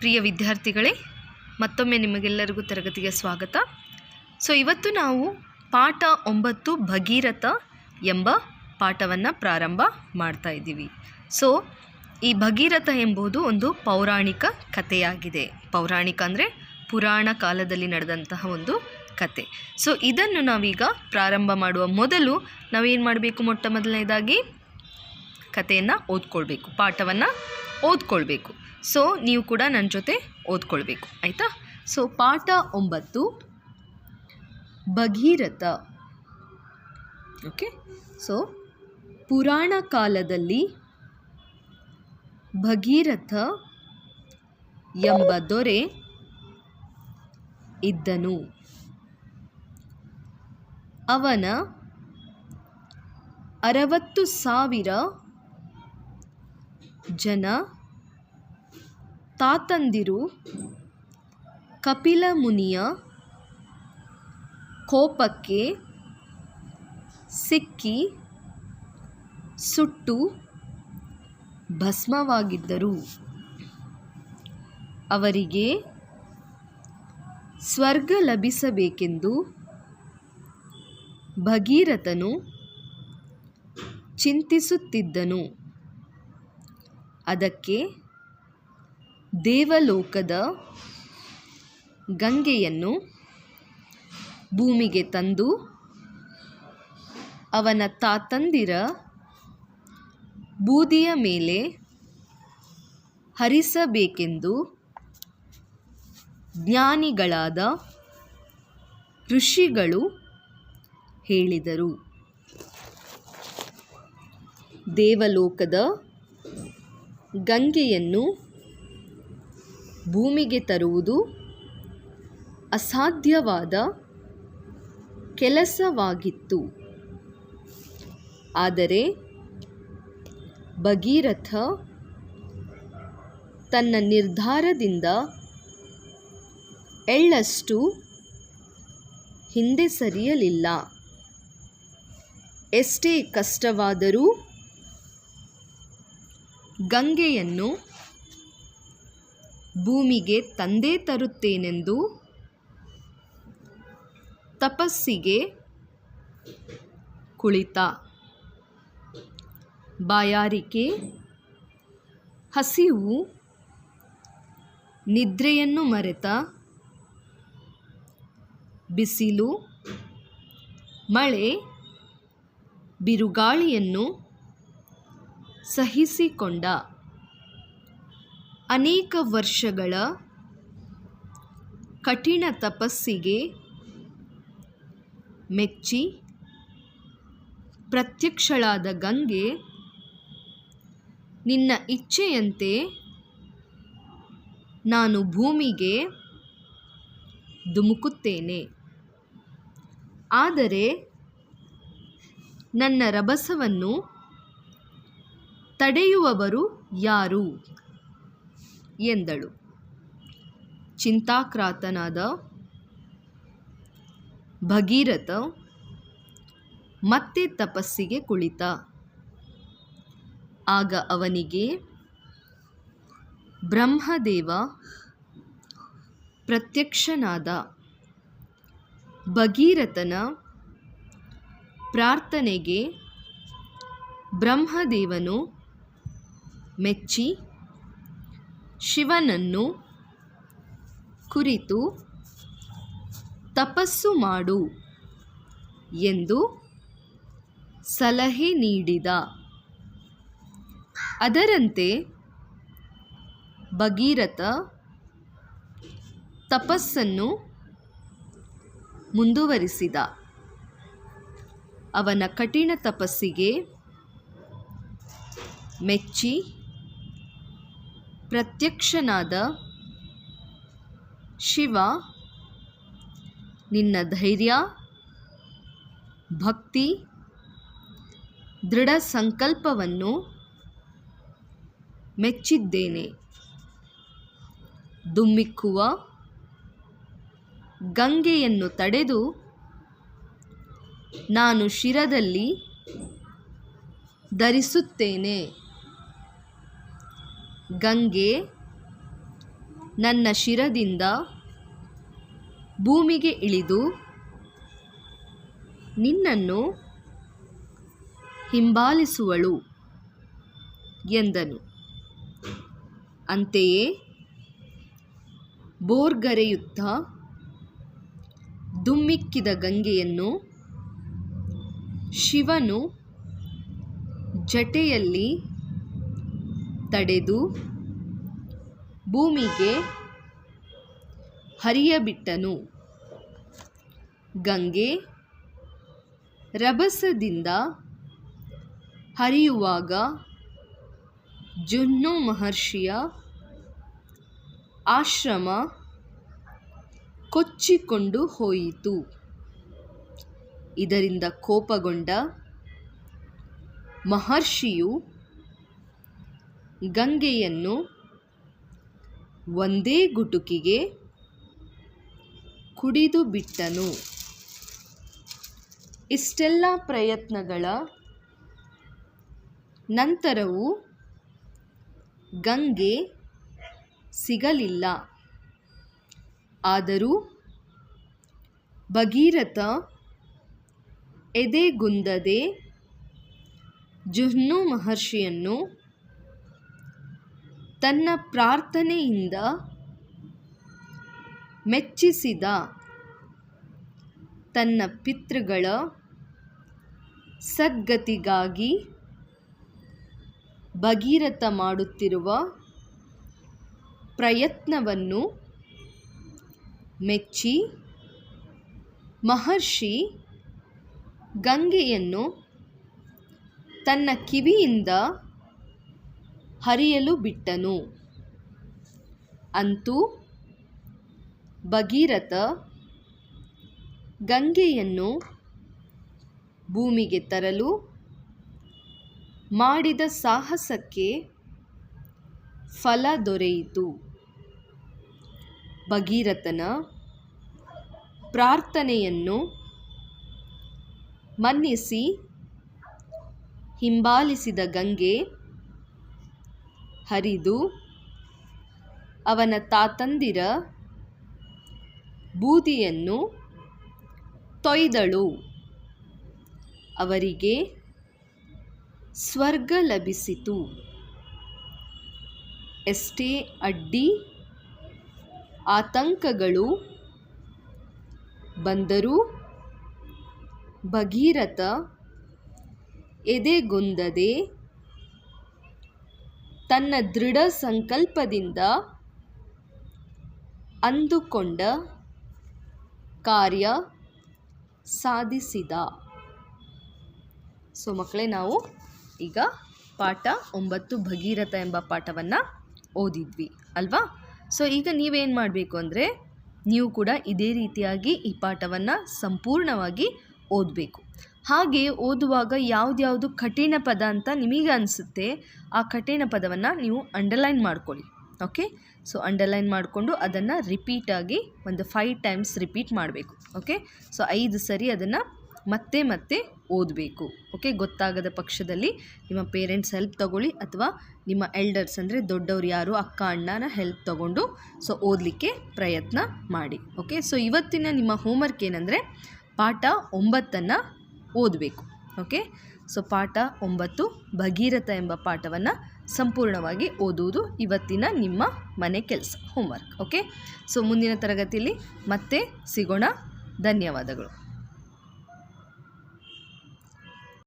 ಪ್ರಿಯ ವಿದ್ಯಾರ್ಥಿಗಳೇ, ಮತ್ತೊಮ್ಮೆ ನಿಮಗೆಲ್ಲರಿಗೂ ತರಗತಿಗೆ ಸ್ವಾಗತ. ಸೊ ಇವತ್ತು ನಾವು ಪಾಠ ಒಂಬತ್ತು ಭಗೀರಥ ಎಂಬ ಪಾಠವನ್ನು ಪ್ರಾರಂಭ ಮಾಡ್ತಾ ಇದ್ದೀವಿ. ಸೊ ಈ ಭಗೀರಥ ಎಂಬುದು ಒಂದು ಪೌರಾಣಿಕ ಕಥೆಯಾಗಿದೆ. ಪೌರಾಣಿಕ ಅಂದರೆ ಪುರಾಣ ಕಾಲದಲ್ಲಿ ನಡೆದಂತಹ ಒಂದು ಕತೆ ಸೊ ಇದನ್ನು ನಾವೀಗ ಪ್ರಾರಂಭ ಮಾಡುವ ಮೊದಲು ನಾವೇನು ಮಾಡಬೇಕು ಮೊಟ್ಟ ಮೊದಲನೇದಾಗಿ? ಕಥೆಯನ್ನು ಓದ್ಕೊಳ್ಬೇಕು, ಪಾಠವನ್ನು ಓದ್ಕೊಳ್ಬೇಕು. ಸೊ ನೀವು ಕೂಡ ನನ್ನ ಜೊತೆ ಓದ್ಕೊಳ್ಬೇಕು, ಆಯಿತಾ? ಸೊ ಪಾಠ ಒಂಬತ್ತು, ಭಗೀರಥ. ಓಕೆ ಸೊ ಪುರಾಣ ಕಾಲದಲ್ಲಿ ಭಗೀರಥ ಎಂಬ ದೊರೆ ಇದ್ದನು. ಅವನ ಅರವತ್ತು ಸಾವಿರ ಜನ ತಾತಂದಿರು ಕಪಿಲ ಮುನಿಯ ಕೋಪಕ್ಕೆ ಸಿಕ್ಕಿ ಸುಟ್ಟು ಭಸ್ಮವಾಗಿದ್ದರು. ಅವರಿಗೆ ಸ್ವರ್ಗ ಲಭಿಸಬೇಕೆಂದು ಭಗೀರಥನು ಚಿಂತಿಸುತ್ತಿದ್ದನು. ಅದಕ್ಕೆ ದೇವಲೋಕದ ಗಂಗೆಯನ್ನು ಭೂಮಿಗೆ ತಂದು ಅವನ ತಾತಂದಿರ ಬೂದಿಯ ಮೇಲೆ ಹರಿಸಬೇಕೆಂದು ಜ್ಞಾನಿಗಳಾದ ಋಷಿಗಳು ಹೇಳಿದರು. ದೇವಲೋಕದ ಗಂಗೆಯನ್ನು ಭೂಮಿಗೆ ತರುವುದು ಅಸಾಧ್ಯವಾದ ಕೆಲಸವಾಗಿತ್ತು. ಆದರೆ ಭಗೀರಥ ತನ್ನ ನಿರ್ಧಾರದಿಂದ ಎಳ್ಳಷ್ಟು ಹಿಂದೆ ಸರಿಯಲಿಲ್ಲ. ಎಷ್ಟೇ ಕಷ್ಟವಾದರೂ ಗಂಗೆಯನ್ನು ಭೂಮಿಗೆ ತಂದೇ ತರುತ್ತೇನೆಂದು ತಪಸ್ಸಿಗೆ ಕುಳಿತ. ಬಾಯಾರಿಕೆ ಹಸಿವು ನಿದ್ರೆಯನ್ನು ಮರೆತ. ಬಿಸಿಲು ಮಳೆ ಬಿರುಗಾಳಿಯನ್ನು ಸಹಿಸಿಕೊಂಡ. ಅನೇಕ ವರ್ಷಗಳ ಕಠಿಣ ತಪಸ್ಸಿಗೆ ಮೆಚ್ಚಿ ಪ್ರತ್ಯಕ್ಷಳಾದ ಗಂಗೆ, ನಿನ್ನ ಇಚ್ಛೆಯಂತೆ ನಾನು ಭೂಮಿಗೆ ಧುಮುಕುತ್ತೇನೆ. ಆದರೆ ನನ್ನ ರಭಸವನ್ನು ತಡೆಯುವವರು ಯಾರು? ಎಂದಳು. ಚಿಂತಾಕ್ರಾತನಾದ ಭಗೀರಥ ಮತ್ತೆ ತಪಸ್ಸಿಗೆ ಕುಳಿತ. ಆಗ ಅವನಿಗೆ ಬ್ರಹ್ಮದೇವ ಪ್ರತ್ಯಕ್ಷನಾದ ಭಗೀರಥನ ಪ್ರಾರ್ಥನೆಗೆ ಬ್ರಹ್ಮದೇವನು ಮೆಚ್ಚಿ ಶಿವನನ್ನು ಕುರಿತು ತಪಸ್ಸು ಮಾಡು ಎಂದು ಸಲಹೆ ನೀಡಿದ. ಅದರಂತೆ ಭಗೀರಥ ತಪಸ್ಸನ್ನು ಮುಂದುವರಿಸಿದ. ಅವನ ಕಠಿಣ ತಪಸ್ಸಿಗೆ ಮೆಚ್ಚಿ ಪ್ರತ್ಯಕ್ಷನಾದ ಶಿವ ನಿನ್ನ ಧೈರ್ಯ ಭಕ್ತಿ ದೃಢ ಸಂಕಲ್ಪವನ್ನು ಮೆಚ್ಚಿದ್ದೇನೆ. ದುಮ್ಮಿಕ್ಕುವ ಗಂಗೆಯನ್ನು ತಡೆದು ನಾನು ಶಿರದಲ್ಲಿ ಧರಿಸುತ್ತೇನೆ. ಗಂಗೆ ನನ್ನ ಶಿರದಿಂದ ಭೂಮಿಗೆ ಇಳಿದು ನಿನ್ನನ್ನು ಹಿಂಬಾಲಿಸುವಳು ಎಂದನು. ಅಂತೆಯೇ ಬೋರ್ಗರೆಯುತ್ತ ದುಮ್ಮಿಕ್ಕಿದ ಗಂಗೆಯನ್ನು ಶಿವನು ಜಟೆಯಲ್ಲಿ ತಡೆದು ಭೂಮಿಗೆ ಹರಿಯಬಿಟ್ಟನು. ಗಂಗೆ ರಭಸದಿಂದ ಹರಿಯುವಾಗ ಜುನ್ನು ಮಹರ್ಷಿಯ ಆಶ್ರಮ ಕೊಚ್ಚಿಕೊಂಡು ಹೋಯಿತು. ಇದರಿಂದ ಕೋಪಗೊಂಡ ಮಹರ್ಷಿಯು ಗಂಗೆಯನ್ನು ಒಂದೇ ಗುಟುಕಿಗೆ ಕುಡಿದು ಬಿಟ್ಟನು. ಇಷ್ಟೆಲ್ಲ ಪ್ರಯತ್ನಗಳ ನಂತರವೂ ಗಂಗೆ ಸಿಗಲಿಲ್ಲ. ಆದರೂ ಭಗೀರಥ ಎದೆಗುಂದದೆ ಜುಹ್ನು ಮಹರ್ಷಿಯನ್ನು ತನ್ನ ಪ್ರಾರ್ಥನೆಯಿಂದ ಮೆಚ್ಚಿಸಿದ ತನ್ನ ಪಿತೃಗಳ ಸದ್ಗತಿಗಾಗಿ ಭಗೀರಥ ಮಾಡುತ್ತಿರುವ ಪ್ರಯತ್ನವನ್ನು ಮೆಚ್ಚಿ ಮಹರ್ಷಿ ಗಂಗೆಯನ್ನು ತನ್ನ ಕಿವಿಯಿಂದ ಹರಿಯಲು ಬಿಟ್ಟನು. ಅಂತೂ ಭಗೀರಥ ಗಂಗೆಯನ್ನು ಭೂಮಿಗೆ ತರಲು ಮಾಡಿದ ಸಾಹಸಕ್ಕೆ ಫಲ ದೊರೆಯಿತು. ಭಗೀರಥನ ಪ್ರಾರ್ಥನೆಯನ್ನು ಮನ್ನಿಸಿ ಹಿಂಬಾಲಿಸಿದ ಗಂಗೆ ಹರಿದು ಅವನ ತಾತಂದಿರ ಬೂದಿಯನ್ನು ತೊಯ್ದಳು. ಅವರಿಗೆ ಸ್ವರ್ಗ ಲಭಿಸಿತು. ಎಷ್ಟೇ ಅಡ್ಡಿ ಆತಂಕಗಳು ಬಂದರೂ ಭಗೀರಥ ಎದೆಗುಂದದೆ ತನ್ನ ದೃಢ ಸಂಕಲ್ಪದಿಂದ ಅಂದುಕೊಂಡ ಕಾರ್ಯ ಸಾಧಿಸಿದ. ಸೊ ಮಕ್ಕಳೇ, ನಾವು ಈಗ ಪಾಠ ಒಂಬತ್ತು ಭಗೀರಥ ಎಂಬ ಪಾಠವನ್ನು ಓದಿದ್ವಿ, ಅಲ್ವಾ? ಸೊ ಈಗ ನೀವೇನು ಮಾಡಬೇಕು ಅಂದರೆ, ನೀವು ಕೂಡ ಇದೇ ರೀತಿಯಾಗಿ ಈ ಪಾಠವನ್ನು ಸಂಪೂರ್ಣವಾಗಿ ಓದಬೇಕು. ಹಾಗೆ ಓದುವಾಗ ಯಾವ್ದ್ಯಾವುದು ಕಠಿಣ ಪದ ಅಂತ ನಿಮಗೆ ಅನಿಸುತ್ತೆ, ಆ ಕಠಿಣ ಪದವನ್ನು ನೀವು ಅಂಡರ್ಲೈನ್ ಮಾಡ್ಕೊಳ್ಳಿ ಓಕೆ ಸೊ ಅಂಡರ್ಲೈನ್ ಮಾಡಿಕೊಂಡು ಅದನ್ನು ರಿಪೀಟಾಗಿ ಒಂದು ಫೈವ್ ಟೈಮ್ಸ್ ರಿಪೀಟ್ ಮಾಡಬೇಕು ಓಕೆ ಸೊ ಐದು ಸರಿ ಅದನ್ನು ಮತ್ತೆ ಮತ್ತೆ ಓದಬೇಕು ಓಕೆ ಗೊತ್ತಾಗದ ಪಕ್ಷದಲ್ಲಿ ನಿಮ್ಮ ಪೇರೆಂಟ್ಸ್ ಹೆಲ್ಪ್ ತಗೊಳ್ಳಿ ಅಥವಾ ನಿಮ್ಮ ಎಲ್ಡರ್ಸ್ ಅಂದರೆ ದೊಡ್ಡವ್ರು ಯಾರು, ಅಕ್ಕ, ಅಣ್ಣನ ಹೆಲ್ಪ್ ತಗೊಂಡು ಸೊ ಓದಲಿಕ್ಕೆ ಪ್ರಯತ್ನ ಮಾಡಿ ಓಕೆ ಸೊ ಇವತ್ತಿನ ನಿಮ್ಮ ಹೋಮ್ವರ್ಕ್ ಏನಂದರೆ ಪಾಠ ಒಂಬತ್ತನ್ನು ಓದಬೇಕು ಓಕೆ ಸೊ ಪಾಠ ಒಂಬತ್ತು, ಭಗೀರಥ ಎಂಬ ಪಾಠವನ್ನು ಸಂಪೂರ್ಣವಾಗಿ ಓದುವುದು ಇವತ್ತಿನ ನಿಮ್ಮ ಮನೆ ಕೆಲಸ ಹೋಮ್ವರ್ಕ್ ಓಕೆ ಸೊ ಮುಂದಿನ ತರಗತಿಯಲ್ಲಿ ಮತ್ತೆ ಸಿಗೋಣ. ಧನ್ಯವಾದಗಳು.